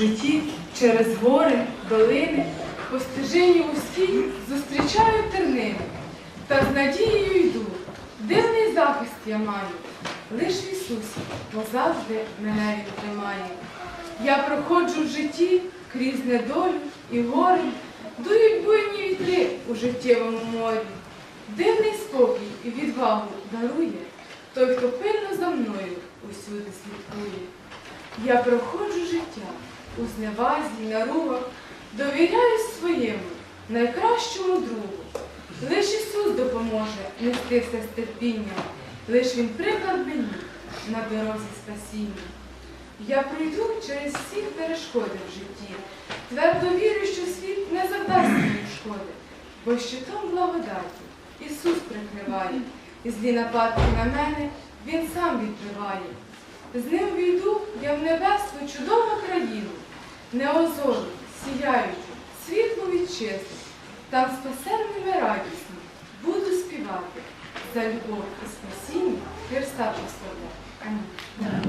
житті через гори, долини, по стежині вузькій зустрічаю тернини, та з надією йду. Дивний захист я маю, лиш в Ісусі, бо завжди мене тримає. Я проходжу в житті крізь недолю і гори, дують буйні вітри у життєвому морі. Дивний спокій і відвагу дарує той, хто пильно за мною усюди слідкує. Я проходжу життя у зневазі, наругах, довіряюсь своєму найкращому другу. Лиш Ісус допоможе нести все з терпінням, лиш Він приклад мені на дорозі спасіння. Я пройду через всі перешкоди в житті, твердо вірю, що світ не завдасть мені шкоди, бо щитом благодаті Ісус прикриває, і злі нападки на мене Він сам відбиває. З ним війду я в небесну чудову країну, неозору, сіяючу, світлу вітчизну, там спасенними радісно буду співати за любов і спасіння Христа Господа. Амінь.